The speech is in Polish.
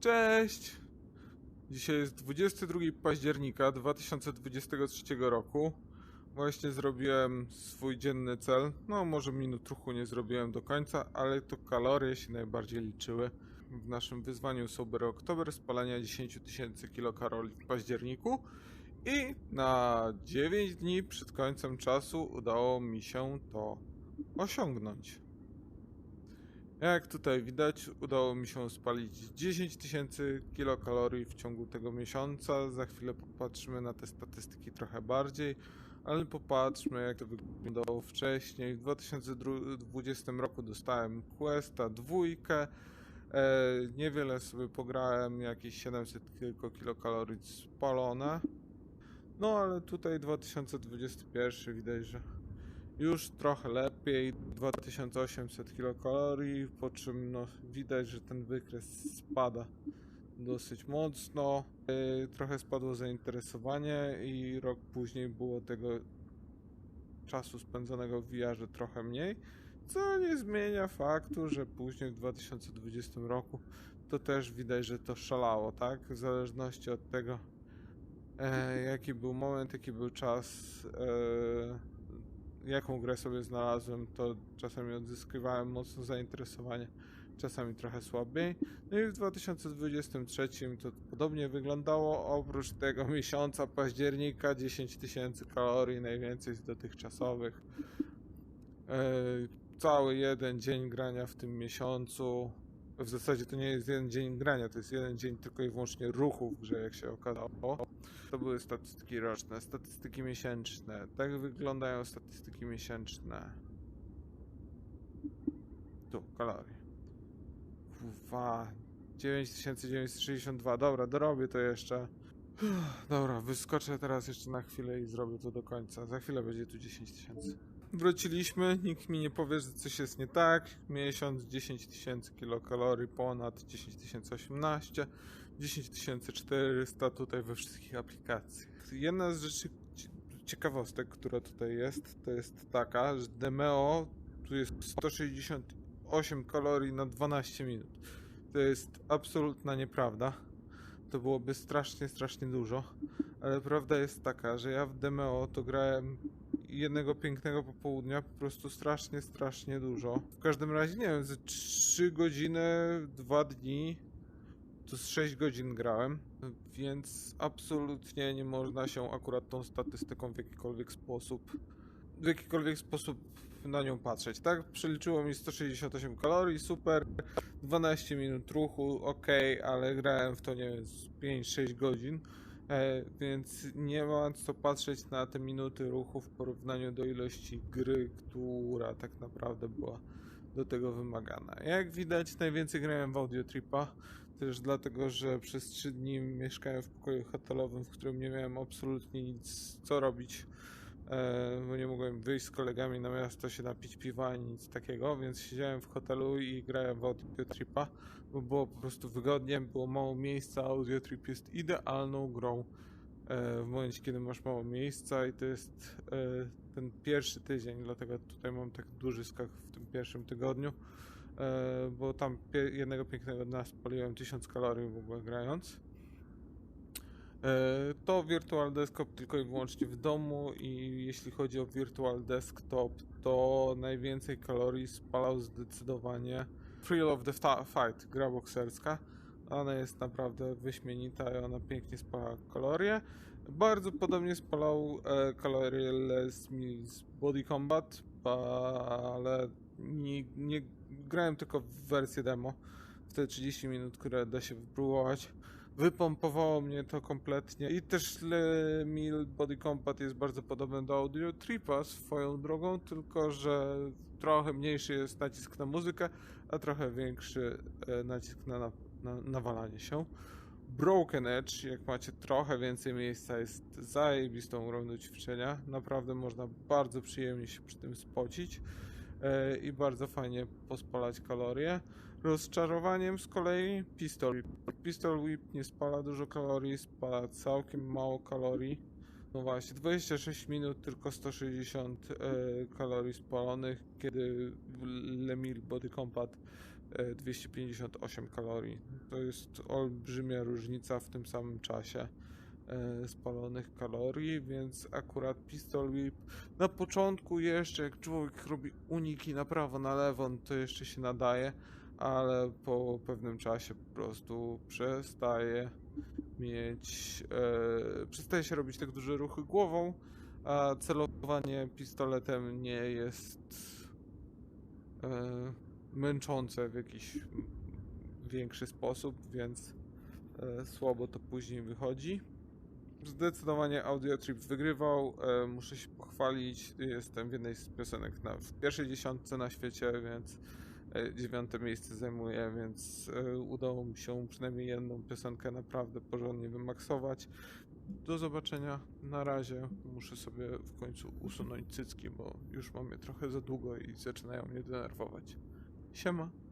Cześć! Dzisiaj jest 22 października 2023 roku. Właśnie zrobiłem swój dzienny cel. No, może minut ruchu nie zrobiłem do końca, ale to kalorie się najbardziej liczyły. W naszym wyzwaniu Sober Oktober spalania 10 tysięcy kilokalorii w październiku. I na 9 dni przed końcem czasu udało mi się to osiągnąć. Jak tutaj widać, udało mi się spalić 10 tysięcy kilokalorii w ciągu tego miesiąca. Za chwilę popatrzymy na te statystyki trochę bardziej, ale popatrzmy jak to wyglądało wcześniej. W 2020 roku dostałem Questa dwójkę. E, niewiele sobie pograłem, jakieś 700 tylko kilokalorii spalone. No ale tutaj 2021 widać, że już trochę lepiej, 2800 kilokalorii, po czym no, widać, że ten wykres spada dosyć mocno. Yy, trochę spadło zainteresowanie i rok później było tego czasu spędzonego w VR trochę mniej, co nie zmienia faktu, że później w 2020 roku to też widać, że to szalało, tak? W zależności od tego, e, jaki był moment, jaki był czas, e, jaką grę sobie znalazłem, to czasami odzyskiwałem mocno zainteresowanie, czasami trochę słabiej. No i w 2023 to podobnie wyglądało, oprócz tego miesiąca października 10 tysięcy kalorii, najwięcej z dotychczasowych. E, cały jeden dzień grania w tym miesiącu. W zasadzie to nie jest jeden dzień grania, to jest jeden dzień tylko i wyłącznie ruchu w grze, jak się okazało. To były statystyki roczne, statystyki miesięczne. Tak wyglądają statystyki miesięczne. Tu, kalorie. Uwa, 9962. Dobra, dorobię to jeszcze. Dobra, wyskoczę teraz jeszcze na chwilę i zrobię to do końca. Za chwilę będzie tu 10 tysięcy. Wróciliśmy, nikt mi nie powie, że coś jest nie tak. Miesiąc 10 tysięcy kilokalorii, ponad 10 018, 10 400 tutaj we wszystkich aplikacjach. Jedna z rzeczy, ciekawostek, która tutaj jest, to jest taka, że Demeo tu jest 168 kalorii na 12 minut. To jest absolutna nieprawda. To byłoby strasznie, strasznie dużo. Ale prawda jest taka, że ja w Demeo to grałem jednego pięknego popołudnia po prostu strasznie, strasznie dużo. W każdym razie, nie wiem, ze 3 godziny, 2 dni, to z 6 godzin grałem, więc absolutnie nie można się akurat tą statystyką w jakikolwiek sposób, w jakikolwiek sposób na nią patrzeć, tak? Przeliczyło mi 168 kalorii, super, 12 minut ruchu, ok, ale grałem w to, nie wiem, 5-6 godzin, więc nie ma co patrzeć na te minuty ruchu w porównaniu do ilości gry, która tak naprawdę była do tego wymagana. Jak widać, najwięcej grałem w Audiotripa, też dlatego, że przez 3 dni mieszkałem w pokoju hotelowym, w którym nie miałem absolutnie nic co robić, e, bo nie mogłem wyjść z kolegami na miasto się napić piwa ani nic takiego, więc siedziałem w hotelu i grałem w Audiotripa, bo było po prostu wygodnie, było mało miejsca, Audiotrip jest idealną grą e, w momencie, kiedy masz mało miejsca i to jest e, ten pierwszy tydzień, dlatego tutaj mam tak duży skok w tym pierwszym tygodniu, e, bo tam jednego pięknego dnia spaliłem 1000 kalorii w ogóle grając. To Virtual Desktop tylko i wyłącznie w domu i jeśli chodzi o Virtual Desktop, to najwięcej kalorii spalał zdecydowanie Thrill of the Fight, gra bokserska. Ona jest naprawdę wyśmienita i ona pięknie spala kalorie. Bardzo podobnie spalał e, kalorie Les Mills Body Combat, ale nie, nie grałem tylko w wersję demo, w te 30 minut, które da się wypróbować. Wypompowało mnie to kompletnie i też Le Mil Body Combat jest bardzo podobny do Audio Tripa swoją drogą, tylko że trochę mniejszy jest nacisk na muzykę, a trochę większy e, nacisk na, na, na nawalanie się. Broken Edge, jak macie trochę więcej miejsca, jest zajebistą grą do ćwiczenia. Naprawdę można bardzo przyjemnie się przy tym spocić e, i bardzo fajnie pospalać kalorie. Rozczarowaniem z kolei Pistol Whip. Pistol Whip nie spala dużo kalorii, spala całkiem mało kalorii. No właśnie, 26 minut, tylko 160 e, kalorii spalonych, kiedy Lemil Body Combat e, 258 kalorii. To jest olbrzymia różnica w tym samym czasie e, spalonych kalorii, więc akurat pistol whip na początku jeszcze jak człowiek robi uniki na prawo, na lewo, no to jeszcze się nadaje, ale po pewnym czasie po prostu przestaje mieć, e, przestaje się robić tak duże ruchy głową, a celowanie pistoletem nie jest e, męczące w jakiś większy sposób, więc e, słabo to później wychodzi. Zdecydowanie Audiotrip wygrywał. E, muszę się pochwalić. Jestem w jednej z piosenek na, w pierwszej dziesiątce na świecie, więc dziewiąte miejsce zajmuję, więc e, udało mi się przynajmniej jedną piosenkę naprawdę porządnie wymaksować. Do zobaczenia. Na razie muszę sobie w końcu usunąć cycki, bo już mam je trochę za długo i zaczynają mnie denerwować. Siema.